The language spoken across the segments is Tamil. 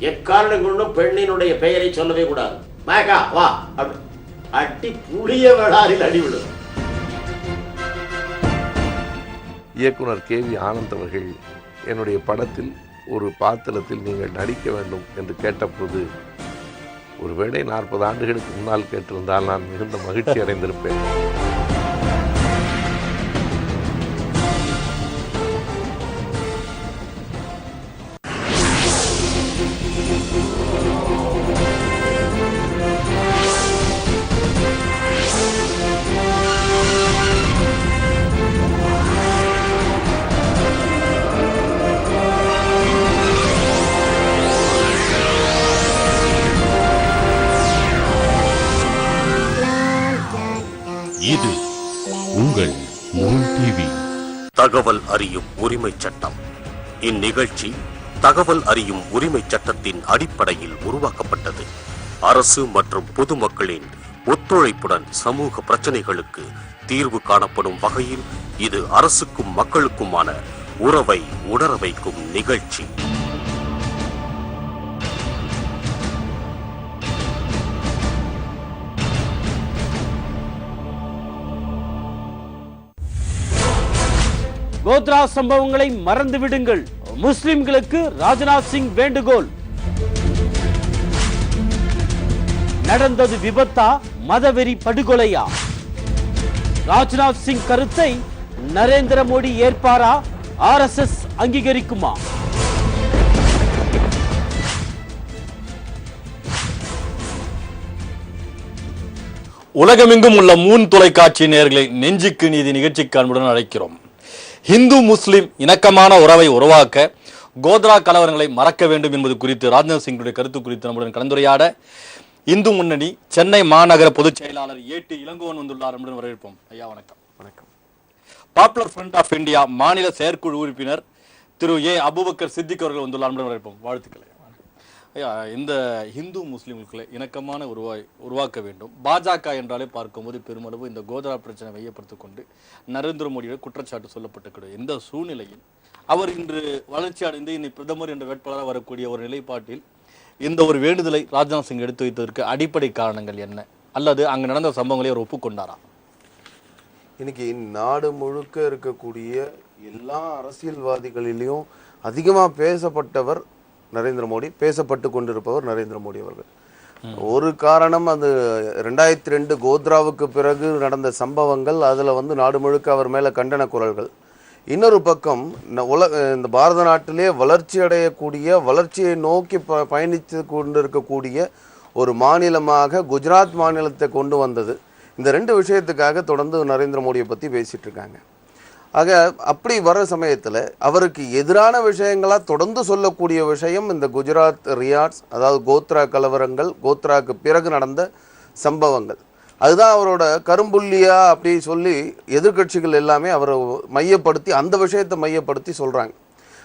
எக்காரணம் கொண்டும் பெண்ணினுடைய பெயரை சொல்லவே கூடாது. மேகா வா. அப்படி. அடி புளிய வேளாரில் அடிவிடும். இயக்குனர் கே வி ஆனந்த் அவர்கள் என்னுடைய படத்தில் ஒரு பாத்திரத்தில் நீங்கள் நடிக்க வேண்டும் என்று கேட்டபோது ஒருவேளை நாற்பது ஆண்டுகளுக்கு முன்னால் கேட்டிருந்தால் நான் மிகுந்த மகிழ்ச்சி அடைந்திருப்பேன். டிவி தகவல் அறியும் உரிமை சட்டம். இந்நிகழ்ச்சி தகவல் அறியும் உரிமை சட்டத்தின் அடிப்படையில் உருவாக்கப்பட்டது. அரசு மற்றும் பொதுமக்களின் ஒத்துழைப்புடன் சமூக பிரச்சனைகளுக்கு தீர்வு காணப்படும் வகையில் இது அரசுக்கும் மக்களுக்குமான உறவை உணர வைக்கும் நிகழ்ச்சி. கோத்ரா சம்பவங்களை மறந்து விடுங்கள் முஸ்லிம்களுக்கு ராஜ்நாத் சிங் வேண்டுகோள். நடந்தது விபத்தா? மதவெறி படுகொலையா? ராஜ்நாத் சிங் கருத்தை நரேந்திர மோடி ஏற்பாரா? ஆர்எஸ்எஸ் அங்கீகரிக்குமா? உலகமெங்கும் உள்ள மூன் தொலைக்காட்சி நேர்களை நெஞ்சுக்கு நீதி நிகழ்ச்சிக்கு அன்புடன் அழைக்கிறோம். இந்து முஸ்லிம் இணக்கமான உறவை உருவாக்க கோத்ரா கலவரங்களை மறக்க வேண்டும் என்பது குறித்து ராஜ்நாத் சிங்குடைய கருத்து குறித்து நம்முடன் கலந்துரையாட இந்து முன்னணி சென்னை மாநகர பொதுச் செயலாளர் ஏட்டு இளங்கோவன் வந்துள்ளார். நம்முடன் வரவேற்போம். ஐயா வணக்கம். வணக்கம். பாப்புலர் ஃப்ரண்ட் ஆஃப் இந்தியா மாநில செயற்குழு உறுப்பினர் திரு ஏ. அபுபக்கர் சித்திக் அவர்கள் வந்துள்ளார். நம்முடன் வரவேற்போம். வாழ்த்துக்களை இந்த இந்து முஸ்லிம்களுக்குள்ள இணக்கமான உருவாய் உருவாக்க வேண்டும். பாஜக என்றாலே பார்க்கும்போது பெருமளவு இந்த கோதரா பிரச்சனை மையப்படுத்திக் கொண்டு நரேந்திர மோடியோட குற்றச்சாட்டு சொல்லப்பட்டிருக்கிறது. இந்த சூழ்நிலையில் அவர் இன்று வளர்ச்சி அடைந்து இன்னை பிரதமர் என்ற வேட்பாளராக வரக்கூடிய ஒரு நிலைப்பாட்டில் இந்த ஒரு வேண்டுதலை ராஜ்நாத் சிங் எடுத்து வைத்ததற்கு அடிப்படை காரணங்கள் என்ன? அல்லது அங்கு நடந்த சம்பவங்களை அவர் ஒப்புக்கொண்டாரா? இன்னைக்கு நாடு முழுக்க இருக்கக்கூடிய எல்லா அரசியல்வாதிகளிலையும் அதிகமாக பேசப்பட்டவர் நரேந்திர மோடி பேசப்பட்டு கொண்டிருப்பவர் நரேந்திர மோடி அவர்கள். ஒரு காரணம் அது ரெண்டாயிரத்தி ரெண்டு கோத்ராவுக்கு பிறகு நடந்த சம்பவங்கள் அதில் வந்து நாடு முழுக்க அவர் மேலே கண்டன குரல்கள். இன்னொரு பக்கம் உல இந்த பாரத நாட்டிலே வளர்ச்சி அடையக்கூடிய வளர்ச்சியை நோக்கி ப பயணித்து கொண்டிருக்கக்கூடிய ஒரு மாநிலமாக குஜராத் மாநிலத்தை கொண்டு வந்தது. இந்த ரெண்டு விஷயத்துக்காக தொடர்ந்து நரேந்திர மோடியை பற்றி பேசிகிட்டு இருக்காங்க. ஆக அப்படி வர சமயத்தில் அவருக்கு எதிரான விஷயங்களாக தொடர்ந்து சொல்லக்கூடிய விஷயம் இந்த குஜராத் ரியாட்ஸ் அதாவது கோத்ரா கலவரங்கள் கோத்ராக்கு பிறகு நடந்த சம்பவங்கள். அதுதான் அவரோட கரும்புள்ளியா அப்படி சொல்லி எதிர்க்கட்சிகள் எல்லாமே அவரை மையப்படுத்தி அந்த விஷயத்தை மையப்படுத்தி சொல்கிறாங்க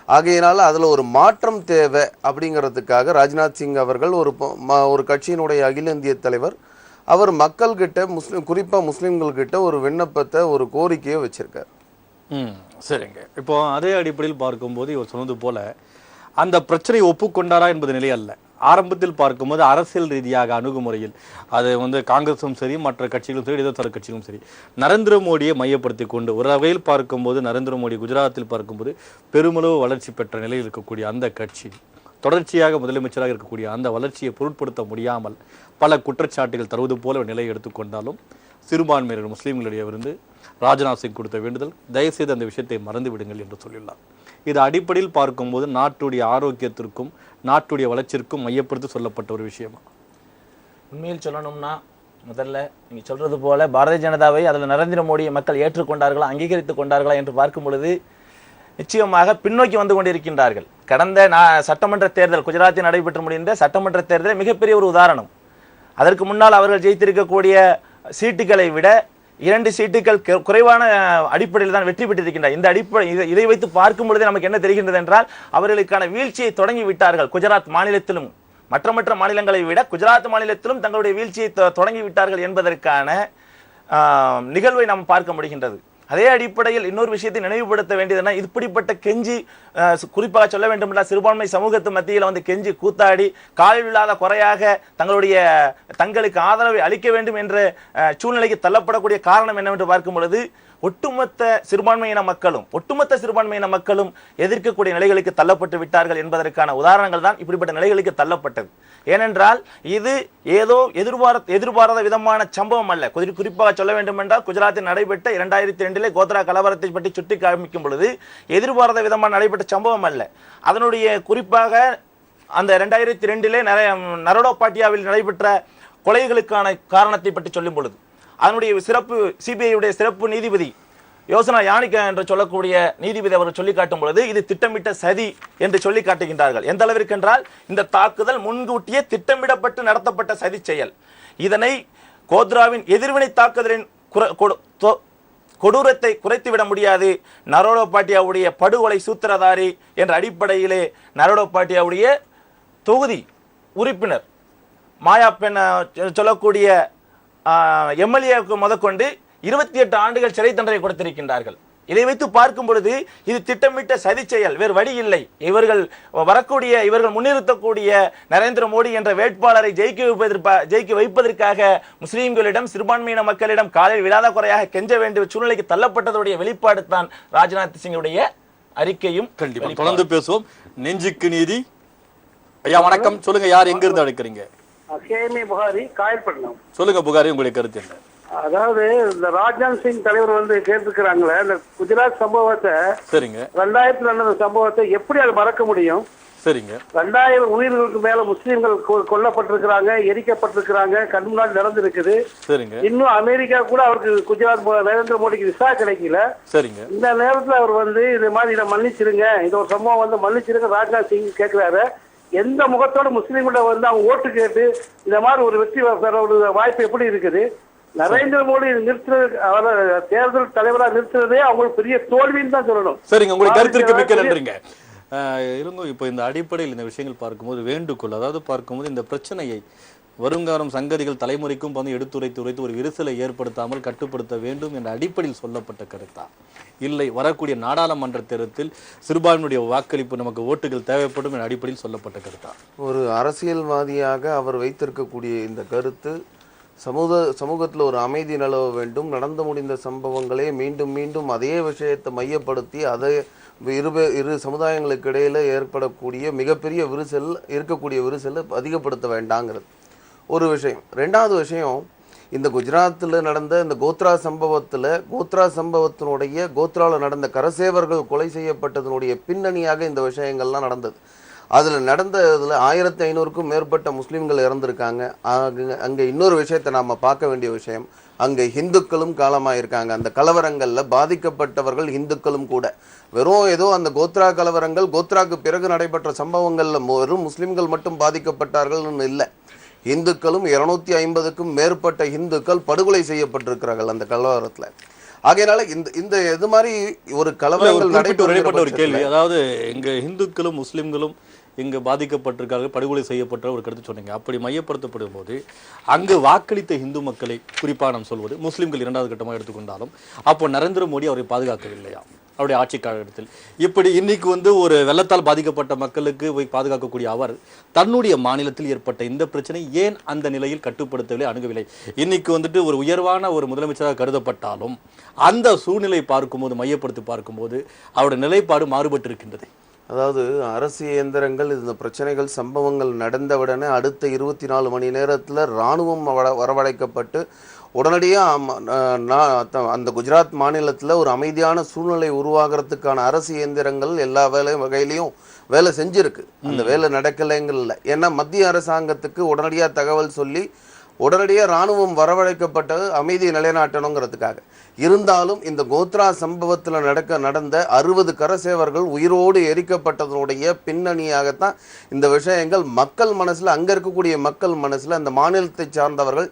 ஆகையினால அதில் ஒரு மாற்றம் தேவை அப்படிங்கிறதுக்காக ராஜ்நாத் சிங் அவர்கள் ஒரு ஒரு கட்சியினுடைய அகில இந்திய தலைவர். அவர் மக்கள்கிட்ட முஸ்லீம் குறிப்பாக முஸ்லீம்கள்கிட்ட ஒரு விண்ணப்பத்தை ஒரு கோரிக்கையை வச்சுருக்கார். சரிங்க. இப்போ அதே அடிப்படையில் பார்க்கும்போது இவர் சொன்னது போல அந்த பிரச்சனையை ஒப்புக்கொண்டாரா என்பது நிலை அல்ல. ஆரம்பத்தில் பார்க்கும்போது அரசியல் ரீதியாக அணுகுமுறையில் அது வந்து காங்கிரஸும் சரி மற்ற கட்சிகளும் சரி இடதுசாரி கட்சிகளும் சரி நரேந்திர மோடியை மையப்படுத்தி கொண்டு ஒரு வகையில் பார்க்கும்போது நரேந்திர மோடி குஜராத்தில் பார்க்கும்போது பெருமளவு வளர்ச்சி பெற்ற நிலையில் இருக்கக்கூடிய அந்த கட்சி தொடர்ச்சியாக முதலமைச்சராக இருக்கக்கூடிய அந்த வளர்ச்சியை பொருட்படுத்த முடியாமல் பல குற்றச்சாட்டுகள் தருவது போல ஒரு நிலையை எடுத்துக்கொண்டாலும் சிறுபான்மையினர் முஸ்லீம்களிடையிலிருந்து ராஜ்நாத் சிங் கொடுத்த வேண்டுதல் தயவுசெய்து அந்த விஷயத்தை மறந்து விடுங்கள் என்று சொல்லியுள்ளார். இது அடிப்படையில் பார்க்கும்போது நாட்டுடைய ஆரோக்கியத்திற்கும் நாட்டுடைய வளர்ச்சிக்கும் மையப்படுத்தி சொல்லப்பட்ட ஒரு விஷயமா? உண்மையில் சொல்லணும்னா முதல்ல நீங்கள் சொல்றது போல பாரதிய ஜனதாவை அதில் நரேந்திர மோடியை மக்கள் ஏற்றுக்கொண்டார்களா அங்கீகரித்துக் கொண்டார்களா என்று பார்க்கும் பொழுது நிச்சயமாக பின்னோக்கி வந்து கொண்டிருக்கின்றார்கள். கடந்த சட்டமன்ற தேர்தல் குஜராத்தில் நடைபெற்று முடிந்த சட்டமன்ற தேர்தல் மிகப்பெரிய ஒரு உதாரணம். அதற்கு முன்னால் அவர்கள் ஜெயித்திருக்கக்கூடிய சீட்டுகளை விட இரண்டு சீட்டுகள் குறைவான அடிப்படையில் தான் வெற்றி பெற்றிருக்கின்றார் இந்த அடிப்படை இதை- வைத்து பார்க்கும் பொழுதே நமக்கு என்ன தெரிகின்றது என்றால் அவர்களுக்கான வீழ்ச்சியை தொடங்கி விட்டார்கள் குஜராத் மாநிலத்திலும். மற்ற மற்ற மாநிலங்களை விட குஜராத் மாநிலத்திலும் தங்களுடைய வீழ்ச்சியை தொடங்கி விட்டார்கள் என்பதற்கான நிகழ்வை நாம் பார்க்க முடிகின்றது. அதே அடிப்படையில் இன்னொரு விஷயத்தை நினைவுபடுத்த வேண்டியதுன்னா இப்படிப்பட்ட கெஞ்சி குறிப்பாக சொல்ல வேண்டுமென்றால் சிறுபான்மை சமூகத்து மத்தியில் வந்து கெஞ்சி கூத்தாடி காலில் குறையாக தங்களுடைய தங்களுக்கு ஆதரவை அளிக்க வேண்டும் என்ற சூழ்நிலைக்கு தள்ளப்படக்கூடிய காரணம் என்னவென்று பார்க்கும் பொழுது ஒட்டுமொத்த சிறுபான்மையின மக்களும் ஒட்டுமொத்த சிறுபான்மையின மக்களும் எதிர்க்கக்கூடிய நிலைகளுக்கு தள்ளப்பட்டு விட்டார்கள் என்பதற்கான உதாரணங்கள் தான் இப்படிப்பட்ட நிலைகளுக்கு தள்ளப்பட்டது. ஏனென்றால் இது ஏதோ எதிர்பார எதிர்பாராத விதமான சம்பவம் அல்ல. குறிப்பாக சொல்ல வேண்டும் என்றால் குஜராத்தில் நடைபெற்ற இரண்டாயிரத்தி ரெண்டிலே கோத்ரா கலவரத்தை பற்றி சுட்டி காமிக்கும் பொழுது எதிர்பாராத விதமான நடைபெற்ற சம்பவம் அல்ல. அதனுடைய குறிப்பாக அந்த ரெண்டாயிரத்தி ரெண்டிலே நிறைய நரோடோபாட்டியாவில் நடைபெற்ற கொலைகளுக்கான காரணத்தை பற்றி சொல்லும் பொழுது அதனுடைய சிறப்பு சிபிஐயுடைய சிறப்பு நீதிபதி யோசனா யானிகா என்று சொல்லக்கூடிய நீதிபதி அவர்கள் சொல்லி காட்டும் பொழுது இது திட்டமிட்ட சதி என்று சொல்லி காட்டுகின்றார்கள். எந்த அளவிற்கு என்றால் இந்த தாக்குதல் முன்கூட்டியே திட்டமிடப்பட்டு நடத்தப்பட்ட சதி செயல். இதனை கோத்ராவின் எதிர்வினை தாக்குதலின் கொடு- தொ- கொடூரத்தை குறைத்துவிட முடியாது. நரோடோ பாட்டியாவுடைய படுகொலை சூத்திரதாரி என்ற அடிப்படையிலே நரோடோ பாட்டியாவுடைய தொகுதி உறுப்பினர் மாயா பெண் சொல்லக்கூடிய எம்எல்ஏவுக்கு முதற்கொண்டு இருபத்தி எட்டு ஆண்டுகள் சிறை தண்டனை கொடுத்திருக்கின்றார்கள். இதை வைத்து பார்க்கும் பொழுது இது திட்டமிட்ட சதி செயல் வேறு வழி இல்லை. இவர்கள் வரக்கூடிய இவர்கள் முன்னிறுத்தக்கூடிய நரேந்திர மோடி என்ற வேட்பாளரை ஜெயிக்க வைப்பதற்கா ஜெயிக்க வைப்பதற்காக முஸ்லீம்களிடம் சிறுபான்மையின மக்களிடம் காலில் விழாத குறையாக கெஞ்ச வேண்டிய சூழ்நிலைக்கு தள்ளப்பட்டதுடைய வெளிப்பாடு தான் ராஜ்நாத் சிங்குடைய அறிக்கையும் கண்டிப்பா. வெளிப்பாடும். தொடர்ந்து பேசுவோம். நெஞ்சுக்கு நீதி. ஐயா வணக்கம். சொல்லுங்க யார் எங்க இருந்து அழைக்கிறீங்க? கேஎம்ஏ புகாரி காயல்பட்டினம். சொல்லுங்க புகாரி உங்களுடைய கருத்து என்ன? அதாவது இந்த ராஜ்நாத் சிங் தலைவர் வந்து கேட்டிருக்கிறாங்களே இந்த குஜராத் சம்பவத்தை சரிங்க. ரெண்டாயிரத்துல நடந்த சம்பவத்தை எப்படி அது மறக்க முடியும்? சரிங்க. ரெண்டாயிரம் உயிர்களுக்கு மேல முஸ்லீம்கள் கொல்லப்பட்டிருக்கிறாங்க எரிக்கப்பட்டிருக்கிறாங்க கண் முன்னாடி நடந்திருக்குது. சரிங்க. இன்னும் அமெரிக்கா கூட அவருக்கு குஜராத் நரேந்திர மோடிக்கு விசா கிடைக்கல. சரிங்க. இந்த நேரத்துல அவர் வந்து இது மாதிரி இதை மன்னிச்சிருங்க. இந்த ஒரு சம்பவம் வந்து மன்னிச்சிருங்க ராஜ்நாத் சிங் கேட்கிறாரு எந்த முகத்தோட முஸ்லீம்கிட்ட வந்து அவங்க ஓட்டு கேட்டு இந்த மாதிரி ஒரு வெற்றி பெற ஒரு வாய்ப்பு எப்படி இருக்குது? நரேந்திர மோடி நிறுத்துறது அவரை தேர்தல் தலைவரா நிறுத்துறதே அவங்களுக்கு பெரிய தோல்வின்னு தான் சொல்லணும். சரிங்க உங்களுடைய கருத்திற்கு மிக்க நன்றிங்க. இருங்க இப்போ இந்த அடிப்படையில் இந்த விஷயங்கள் பார்க்கும்போது வேண்டுகோள் அதாவது பார்க்கும்போது இந்த பிரச்சனையை வருங்காலம் சங்கதிகள் தலைமுறைக்கும் வந்து எடுத்துரைத்து உரைத்து ஒரு விரிசலை ஏற்படுத்தாமல் கட்டுப்படுத்த வேண்டும் என்ற அடிப்படையில் சொல்லப்பட்ட கருத்தா. இல்லை வரக்கூடிய நாடாளுமன்ற தேர்தலில் சிறுபான்மையுடைய வாக்களிப்பு நமக்கு ஓட்டுகள் தேவைப்படும் என்ற அடிப்படையில் சொல்லப்பட்ட கருத்தா. ஒரு அரசியல்வாதியாக அவர் வைத்திருக்கக்கூடிய இந்த கருத்து சமூக சமூகத்தில் ஒரு அமைதி நிலவ வேண்டும். நடந்து முடிந்த சம்பவங்களே மீண்டும் மீண்டும் அதே விஷயத்தை மையப்படுத்தி அதை இரு இரு சமுதாயங்களுக்கு இடையில் ஏற்படக்கூடிய மிகப்பெரிய விரிசல் இருக்கக்கூடிய விரிசலை அதிகப்படுத்த வேண்டாங்கிறது. ஒரு விஷயம். ரெண்டாவது விஷயம் இந்த குஜராத்தில் நடந்த இந்த கோத்ரா சம்பவத்தில் கோத்ரா சம்பவத்தினுடைய கோத்ராவில் நடந்த கரசேவர்கள் கொலை செய்யப்பட்டதனுடைய பின்னணியாக இந்த விஷயங்கள்லாம் நடந்தது. அதில் நடந்த இதில் ஆயிரத்தி ஐநூறுக்கும் மேற்பட்ட முஸ்லீம்கள் இறந்துருக்காங்க. அங்கே அங்கே இன்னொரு விஷயத்தை நாம் பார்க்க வேண்டிய விஷயம் அங்கே ஹிந்துக்களும் காலமாயிருக்காங்க. அந்த கலவரங்களில் பாதிக்கப்பட்டவர்கள் ஹிந்துக்களும் கூட. வெறும் ஏதோ அந்த கோத்ரா கலவரங்கள் கோத்ராக்கு பிறகு நடைபெற்ற சம்பவங்களில் வெறும் முஸ்லீம்கள் மட்டும் பாதிக்கப்பட்டார்கள்னு இல்லை. இந்துக்களும் இருநூத்தி ஐம்பதுக்கும் மேற்பட்ட இந்துக்கள் படுகொலை செய்யப்பட்டிருக்கிறார்கள் அந்த கலவரத்துல. ஆகையினால இந்த இந்த இது மாதிரி ஒரு கலவரங்கள் குறிப்பிட்ட ஒரு நடைபெற்ற கேள்வி அதாவது இங்க இந்துக்களும் முஸ்லிம்களும் இங்கு பாதிக்கப்பட்டிருக்கார்கள் படுகொலை செய்யப்பட்ட ஒரு கருத்து சொன்னீங்க. அப்படி மையப்படுத்தப்படும் போது அங்கு வாக்களித்த இந்து மக்களை குறிப்பாக நாம் சொல்வது முஸ்லிம்கள் இரண்டாவது கட்டமாக எடுத்துக்கொண்டாலும் அப்போ நரேந்திர மோடி அவரை பாதுகாக்கவில்லையா? அவருடைய ஆட்சி காலகட்டத்தில். இப்படி இன்னைக்கு வந்து ஒரு வெள்ளத்தால் பாதிக்கப்பட்ட மக்களுக்கு போய் பாதுகாக்கக்கூடிய அவர் தன்னுடைய மாநிலத்தில் ஏற்பட்ட இந்த பிரச்சனை ஏன் அந்த நிலையில் கட்டுப்படுத்தவில்லை அணுகவில்லை? இன்னைக்கு வந்துட்டு ஒரு உயர்வான ஒரு முதலமைச்சராக கருதப்பட்டாலும் அந்த சூழ்நிலை பார்க்கும்போது மையப்படுத்தி பார்க்கும்போது அவருடைய நிலைப்பாடு மாறுபட்டிருக்கின்றது. அதாவது அரசு இயந்திரங்கள் இந்த பிரச்சனைகள் சம்பவங்கள் நடந்தவுடனே அடுத்த இருபத்தி நாலு மணி நேரத்தில் இராணுவம் வரவழைக்கப்பட்டு உடனடியாக அந்த குஜராத் மாநிலத்தில் ஒரு அமைதியான சூழ்நிலை உருவாகிறதுக்கான அரசு இயந்திரங்கள் எல்லா வேலை வகையிலையும் வேலை செஞ்சிருக்கு. அந்த வேலை நடக்கலைங்கல்ல ஏன்னா மத்திய அரசாங்கத்துக்கு உடனடியாக தகவல் சொல்லி உடனடியாக இராணுவம் வரவழைக்கப்பட்டது அமைதியை நிலைநாட்டணுங்கிறதுக்காக. இருந்தாலும் இந்த கோத்ரா சம்பவத்தில் நடக்க நடந்த அறுபது கரசேவர்கள் உயிரோடு எரிக்கப்பட்டதனுடைய பின்னணியாகத்தான் இந்த விஷயங்கள் மக்கள் மனசில் அங்கே இருக்கக்கூடிய மக்கள் மனசில் அந்த மாநிலத்தை சார்ந்தவர்கள்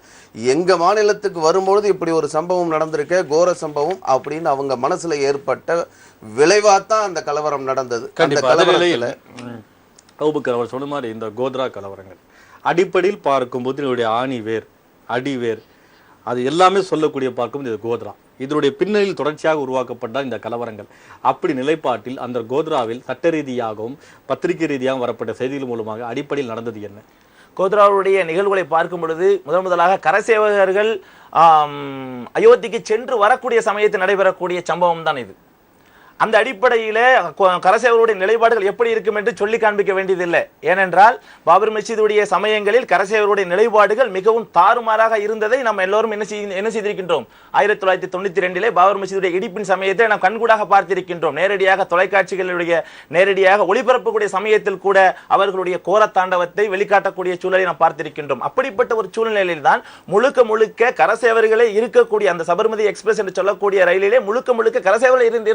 எங்கள் மாநிலத்துக்கு வரும்பொழுது இப்படி ஒரு சம்பவம் நடந்திருக்க கோர சம்பவம் அப்படின்னு அவங்க மனசில் ஏற்பட்ட விளைவாத்தான் அந்த கலவரம் நடந்தது. அந்த கலவரத்துல அவர் சொன்ன மாதிரி இந்த கோத்ரா கலவரங்கள். அடிப்படையில் பார்க்கும்போது இதனுடைய ஆணி வேர் அடி வேர். அது எல்லாமே சொல்லக்கூடிய பார்க்கும்போது இது கோத்ரா. இதனுடைய பின்னணியில் தொடர்ச்சியாக உருவாக்கப்பட்ட இந்த கலவரங்கள். அப்படி நிலைப்பாட்டில் அந்த கோத்ராவில் சட்ட ரீதியாகவும் பத்திரிகை ரீதியாகவும் வரப்பட்ட செய்திகள் மூலமாக அடிப்படையில் நடந்தது என்ன? கோத்ராவுடைய நிகழ்வுகளை பார்க்கும் பொழுது முதன் முதலாக கரசேவகர்கள் அயோத்திக்கு சென்று வரக்கூடிய சமயத்தில் நடைபெறக்கூடிய சம்பவம் தான் இது. அந்த அடிப்படையில் கரசேவருடைய நிலைப்பாடுகள் எப்படி இருக்கும் என்று சொல்லி காண்பிக்க வேண்டியதில்லை. ஏனென்றால் பாபர் மசீதுடைய சமயங்களில் கரசேவருடைய நிலைப்பாடுகள் மிகவும் தாறுமாறாக இருந்ததை நாம் எல்லோரும் என்ன செய்ய என்ன செய்திருக்கின்றோம்? ஆயிரத்தி தொள்ளாயிரத்தி தொண்ணூத்தி ரெண்டிலே பாபர் மசீதுடைய இடிப்பின் சமயத்தை நாம் கண்கூடாக பார்த்திருக்கின்றோம். நேரடியாக தொலைக்காட்சிகளுடைய நேரடியாக ஒளிபரப்பக்கூடிய சமயத்தில் கூட அவர்களுடைய கோர தாண்டவத்தை வெளிக்காட்டக்கூடிய சூழலை நாம் பார்த்திருக்கின்றோம். அப்படிப்பட்ட ஒரு சூழ்நிலையில் தான் முழுக்க முழுக்க கரசேவர்களே இருக்கக்கூடிய அந்த சபர்மதி எக்ஸ்பிரஸ் என்று சொல்லக்கூடிய ரயிலிலே முழுக்க முழுக்க கரசேவர்கள் இருந்து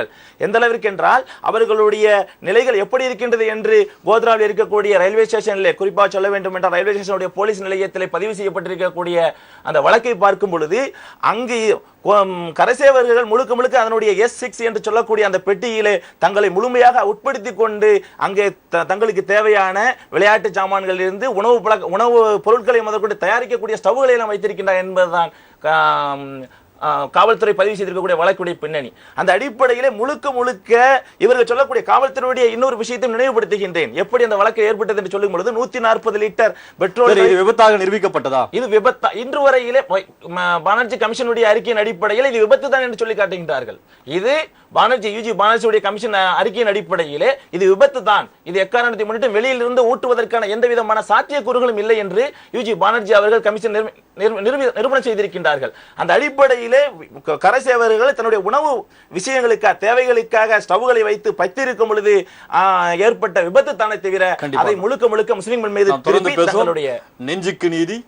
இருக்கிறார்கள் எந்த அளவிற்கு என்றால் அவர்களுடைய நிலைகள் எப்படி இருக்கின்றது என்று கோத்ராவில் இருக்கக்கூடிய ரயில்வே ஸ்டேஷனிலே குறிப்பாக சொல்ல வேண்டும் என்றால் ரயில்வே ஸ்டேஷனுடைய போலீஸ் நிலையத்தில் பதிவு செய்யப்பட்டிருக்கக்கூடிய அந்த வழக்கை பார்க்கும் பொழுது அங்கு கரசேவர்கள் முழுக்க முழுக்க அதனுடைய எஸ் சிக்ஸ் என்று சொல்லக்கூடிய அந்த பெட்டியிலே தங்களை முழுமையாக உட்படுத்தி கொண்டு அங்கே த- தங்களுக்கு தேவையான விளையாட்டு சாமான்களில் இருந்து உணவு பழக்க உணவு பொருட்களை முதற்கொண்டு தயாரிக்கக்கூடிய ஸ்டவ்களை எல்லாம் வைத்திருக்கின்றார் என்பதுதான் காவல்துறை பதிவு செய்திருக்கக்கூடிய வழக்குடைய பின்னணி. அந்த அடிப்படையிலே முழுக்க முழுக்க இவர்கள் சொல்லக்கூடிய காவல்துறையுடைய இன்னொரு விஷயத்தை நினைவுபடுத்துகின்றேன். எப்படி அந்த வழக்கு ஏற்பட்டது என்று சொல்லும் பொழுது நூத்தி நாற்பது லிட்டர் பெட்ரோல் இது விபத்தாக நிரூபிக்கப்பட்டதா? இது விபத்தா இன்று வரையிலே பானர்ஜி கமிஷனுடைய அறிக்கையின் அடிப்படையில் இது விபத்து தான் என்று சொல்லி காட்டுகின்றார்கள் இது பானர்ஜி யூஜி பானர்ஜியுடைய கமிஷன் அறிக்கையின் அடிப்படையிலே இது விபத்து தான் இது எக்காரணத்தை முன்னிட்டு வெளியில் இருந்து ஊட்டுவதற்கான எந்த விதமான சாத்தியக்கூறுகளும் இல்லை என்று யூஜி பானர்ஜி அவர்கள் கமிஷன் நிறுவ- நிறுவ- நிரூபி- நிரூபணம் செய்திருக்கின்றார்கள். அந்த அடிப்படையிலே க- கரசேவர்கள் தன்னுடைய உணவு விஷயங்களுக்காக தேவைகளுக்காக ஸ்டவ்களை வைத்து பத்திருக்கும் பொழுது ஏற்பட்ட விபத்து தானே தவிர. அதை முழுக்க முழுக்க முஸ்லிம்கள் மீது பேசுவோம். தங்களுடைய நெஞ்சுக்கு நீதி.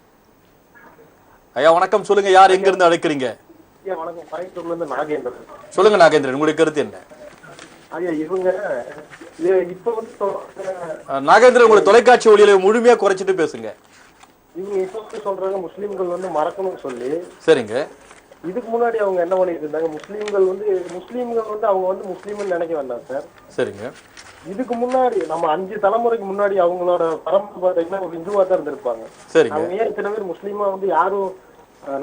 ஐயா வணக்கம். சொல்லுங்க யார் எங்க இருந்து அழைக்கிறீங்க? ஐயா வணக்கம் கோயம்புத்தூர்ல இருந்து நாகேந்திரன். சொல்லுங்க நாகேந்திரன் உங்களுடைய கருத்து என்ன? ஐயா இவங்க இப்ப வந்து நாகேந்திரன் உங்களுடைய தொலைக்காட்சி ஒளியில முழுமையா குறைச்சிட்டு பேசுங்க. இவங்க இப்ப வந்து சொல்றாங்க முஸ்லிம்கள் வந்து மறக்கணும்னு சொல்லி. சரிங்க. இதுக்கு முன்னாடி அவங்க என்ன பண்ணிட்டு இருந்தாங்க முஸ்லிம்கள் வந்து முஸ்லிம்கள் வந்து அவங்க வந்து முஸ்லீம்னு நினைக்க வேண்டாம் சார். சரிங்க. இதுக்கு முன்னாடி நம்ம அஞ்சு தலைமுறைக்கு முன்னாடி அவங்களோட பரம்பரை பார்த்தீங்கன்னா ஒரு இந்துவா தான் இருந்திருப்பாங்க. சரிங்க. அவங்க ஏன் இத்தனை பேர் முஸ்லீமா வந்து யாரும்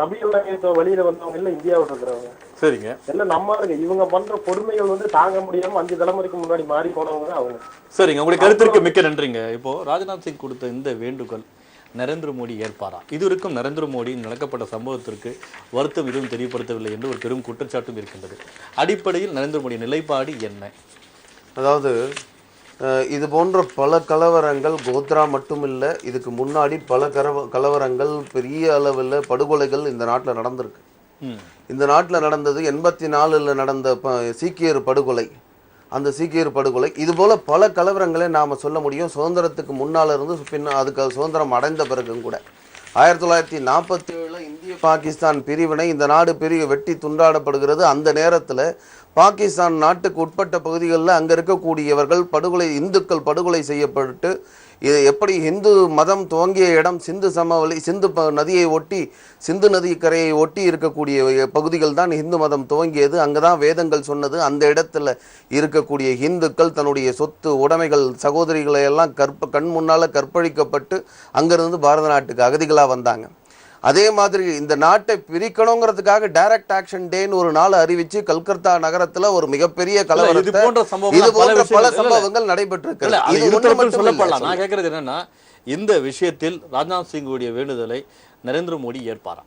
நபிகள் வழியில வந்தவங்க எல்லாம் இந்தியாவில் இருக்கிறவங்க. சரிங்க. எல்லாம் நம்ம ஆளுங்க இவங்க பண்ற கொடுமைகள் வந்து தாங்க முடியாம அஞ்சு தலைமுறைக்கு முன்னாடி மாறி போனவங்க அவங்க. சரிங்க. உங்களுடைய கருத்திற்கு மிக்க நன்றிங்க. இப்போ ராஜ்நாத் சிங் கொடுத்த இந்த வேண்டுகோள் நரேந்திர மோடி ஏற்பாரா? இதுவரைக்கும் நரேந்திர மோடி நடக்கப்பட்ட சம்பவத்திற்கு வருத்தம் எதுவும் தெரியப்படுத்தவில்லை என்று ஒரு பெரும் குற்றச்சாட்டும் இருக்கின்றது. அடிப்படையில் நரேந்திர மோடி நிலைப்பாடு என்ன? அதாவது இது போன்ற பல கலவரங்கள் கோத்ரா மட்டுமில்லை இதுக்கு முன்னாடி பல கரவ கலவரங்கள் பெரிய அளவில் படுகொலைகள் இந்த நாட்டில் நடந்திருக்கு. இந்த நாட்டில் நடந்தது எண்பத்தி நாலில் நடந்த ப சீக்கியர் படுகொலை. அந்த சீக்கியர் படுகொலை இது போல பல கலவரங்களை நாம் சொல்ல முடியும். சுதந்திரத்துக்கு முன்னால் இருந்து பின்ன அதுக்கு சுதந்திரம் அடைந்த பிறகும் கூட. ஆயிரத்தி தொள்ளாயிரத்தி நாற்பத்தி ஏழில் இந்திய பாகிஸ்தான் பிரிவினை இந்த நாடு பிரி வெட்டி துண்டாடப்படுகிறது. அந்த நேரத்தில் பாகிஸ்தான் நாட்டுக்கு உட்பட்ட பகுதிகளில் அங்கே இருக்கக்கூடியவர்கள் படுகொலை இந்துக்கள் படுகொலை செய்யப்பட்டு இது எப்படி இந்து மதம் துவங்கிய இடம் சிந்து சமவெளி சிந்து ப- நதியை ஒட்டி சிந்து நதி கரையை ஒட்டி இருக்கக்கூடிய பகுதிகள் தான் இந்து மதம் துவங்கியது. அங்கே தான் வேதங்கள் சொன்னது. அந்த இடத்துல இருக்கக்கூடிய இந்துக்கள் தன்னுடைய சொத்து உடைமைகள் சகோதரிகளை எல்லாம் கற்ப கண் முன்னால் கற்பழிக்கப்பட்டு அங்கேருந்து பாரத நாட்டுக்கு அகதிகளாக வந்தாங்க. அதே மாதிரி இந்த நாட்டை பிரிக்கணுங்கிறதுக்காக டைரக்ட் ஆக்ஷன் டேன்னு ஒரு நாள் அறிவிச்சு கல்கத்தா நகரத்துல ஒரு மிகப்பெரிய கலவரத்தை இது போன்ற பல. சம்பவங்கள் நடைபெற்று இல்ல அது இது ஒண்ணு இருதரப்பில் மட்டும் சொல்லப்படலாம் இல்லை. நான் கேட்கறது என்னன்னா இந்த விஷயத்தில் ராஜ்நாத் சிங்குடைய வேண்டுதலை நரேந்திர மோடி ஏற்பாரா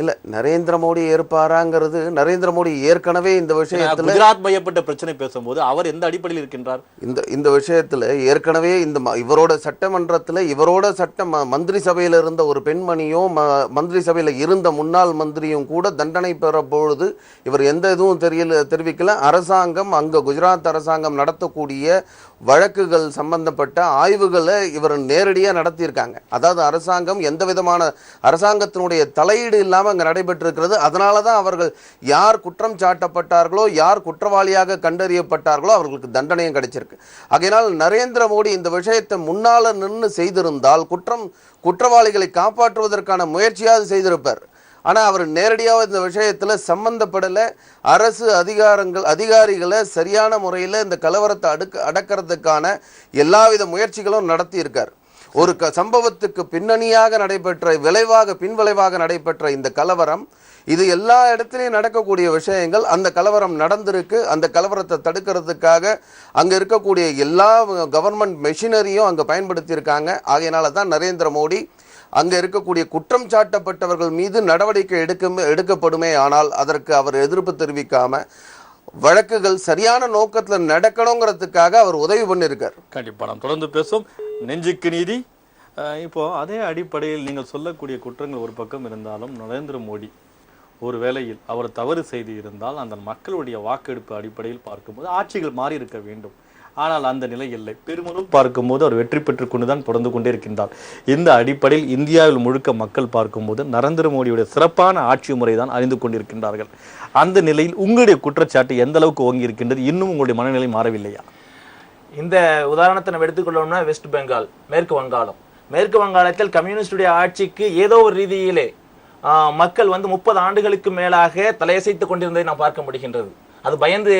இல்ல நரேந்திர மோடி ஏற்பாராங்கிறது நரேந்திர மோடி ஏற்கனவே இந்த விஷயத்துல குஜராத் மையப்பட்ட பிரச்சனை பேசும்போது அவர் எந்த அடிப்படையில் இருக்கின்றார்? இந்த இந்த விஷயத்துல ஏற்கனவே இந்த இவரோட சட்டமன்றத்துல இவரோட சட்ட மந்திரி சபையில இருந்த ஒரு பெண்மணியும் மந்திரி சபையில இருந்த முன்னாள் மந்திரியும் கூட தண்டனை பெற பொழுது இவர் எந்த இதுவும் தெரியல தெரிவிக்கல. அரசாங்கம் அங்க குஜராத் அரசாங்கம் நடத்தக்கூடிய வழக்குகள் சம்பந்தப்பட்ட ஆய்வுகளை இவர் நேரடியாக நடத்தியிருக்காங்க. அதாவது அரசாங்கம் எந்த விதமான அரசாங்கத்தினுடைய தலையீடு இல்லாமல் அங்கே நடைபெற்றிருக்கிறது. அதனால தான் அவர்கள் யார் குற்றம் சாட்டப்பட்டார்களோ யார் குற்றவாளியாக கண்டறியப்பட்டார்களோ அவர்களுக்கு தண்டனையும் கிடைச்சிருக்கு. ஆகையினால் நரேந்திர மோடி இந்த விஷயத்தை முன்னால் நின்று செய்திருந்தால் குற்றம் குற்றவாளிகளை காப்பாற்றுவதற்கான முயற்சியாவது செய்திருப்பார். ஆனால் அவர் நேரடியாக இந்த விஷயத்தில் சம்பந்தப்படலை. அரசு அதிகாரங்கள் அதிகாரிகளை சரியான முறையில் இந்த கலவரத்தை அடுக்க அடக்கிறதுக்கான எல்லாவித முயற்சிகளும் நடத்தியிருக்கார். ஒரு க சம்பவத்துக்கு பின்னணியாக நடைபெற்ற விளைவாக பின்விளைவாக நடைபெற்ற இந்த கலவரம் இது எல்லா இடத்துலையும் நடக்கக்கூடிய விஷயங்கள். அந்த கலவரம் நடந்திருக்கு. அந்த கலவரத்தை தடுக்கிறதுக்காக அங்கே இருக்கக்கூடிய எல்லா கவர்மெண்ட் மெஷினரியும் அங்கே பயன்படுத்தியிருக்காங்க. ஆகையினால தான் நரேந்திர மோடி அங்கே இருக்கக்கூடிய குற்றம் சாட்டப்பட்டவர்கள் மீது நடவடிக்கை எடுக்க எடுக்கப்படுமே ஆனால் அதற்கு அவர் எதிர்ப்பு தெரிவிக்காம வழக்குகள் சரியான நோக்கத்தில் நடக்கணுங்கிறதுக்காக அவர் உதவி பண்ணியிருக்கார் கண்டிப்பாக நாம் தொடர்ந்து பேசும் நெஞ்சுக்கு நீதி. இப்போ அதே அடிப்படையில் நீங்கள் சொல்லக்கூடிய குற்றங்கள் ஒரு பக்கம் இருந்தாலும் நரேந்திர மோடி ஒரு வேளையில் அவர் தவறு செய்து இருந்தால் அந்த மக்களுடைய வாக்கெடுப்பு அடிப்படையில் பார்க்கும்போது ஆட்சிகள் மாறி இருக்க வேண்டும். ஆனால் அந்த நிலை இல்லை. பெருமளவு பார்க்கும்போது அவர் வெற்றி பெற்றுக்கொண்டு தான் தொடர்ந்து கொண்டே இருக்கின்றார். இந்த அடிப்படையில் இந்தியாவில் முழுக்க மக்கள் பார்க்கும்போது நரேந்திர மோடியுடைய சிறப்பான ஆட்சி முறை தான் அறிந்து கொண்டிருக்கின்றார்கள். அந்த நிலையில் உங்களுடைய குற்றச்சாட்டு எந்த அளவுக்கு ஓங்கி இருக்கின்றது? இன்னும் உங்களுடைய மனநிலை மாறவில்லையா? இந்த உதாரணத்தை நம்ம எடுத்துக்கொள்ளோம்னா வெஸ்ட் பெங்கால் மேற்கு வங்காளம். மேற்கு வங்காளத்தில் கம்யூனிஸ்டுடைய ஆட்சிக்கு ஏதோ ஒரு ரீதியிலே மக்கள் வந்து முப்பது ஆண்டுகளுக்கு மேலாக தலையசைத்துக் கொண்டிருந்ததை நாம் பார்க்க முடிகின்றது. அது பயந்து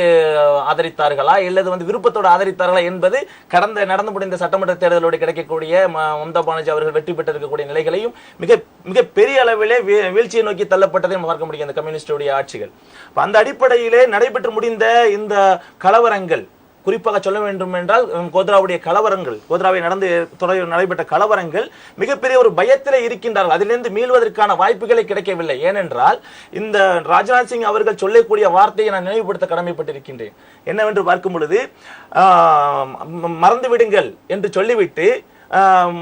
ஆதரித்தார்களா இல்லது வந்து விருப்பத்தோடு ஆதரித்தார்களா என்பது கடந்த நடந்து முடிந்த சட்டமன்ற தேர்தலோடு கிடைக்கக்கூடிய ம- மம்தா பானர்ஜி அவர்கள் வெற்றி பெற்றிருக்கக்கூடிய நிலைகளையும் மிக மிக பெரிய அளவிலே வீ- வீழ்ச்சியை நோக்கி தள்ளப்பட்டதை நம்ம பார்க்க முடியும் இந்த கம்யூனிஸ்டுடைய ஆட்சிகள். அந்த அடிப்படையிலே நடைபெற்று முடிந்த இந்த கலவரங்கள் குறிப்பாக சொல்ல வேண்டும் என்றால் கோத்ராவுடைய கலவரங்கள் கோத்ராவை நடந்து தொடர் நடைபெற்ற கலவரங்கள் மிகப்பெரிய ஒரு பயத்திலே இருக்கின்றார்கள். அதிலிருந்து மீள்வதற்கான வாய்ப்புகளை கிடைக்கவில்லை. ஏனென்றால் இந்த ராஜ்நாத் சிங் அவர்கள் சொல்லக்கூடிய வார்த்தையை நான் நினைவுபடுத்த கடமைப்பட்டிருக்கின்றேன். என்னவென்று பார்க்கும் பொழுது மறந்துவிடுங்கள் என்று சொல்லிவிட்டு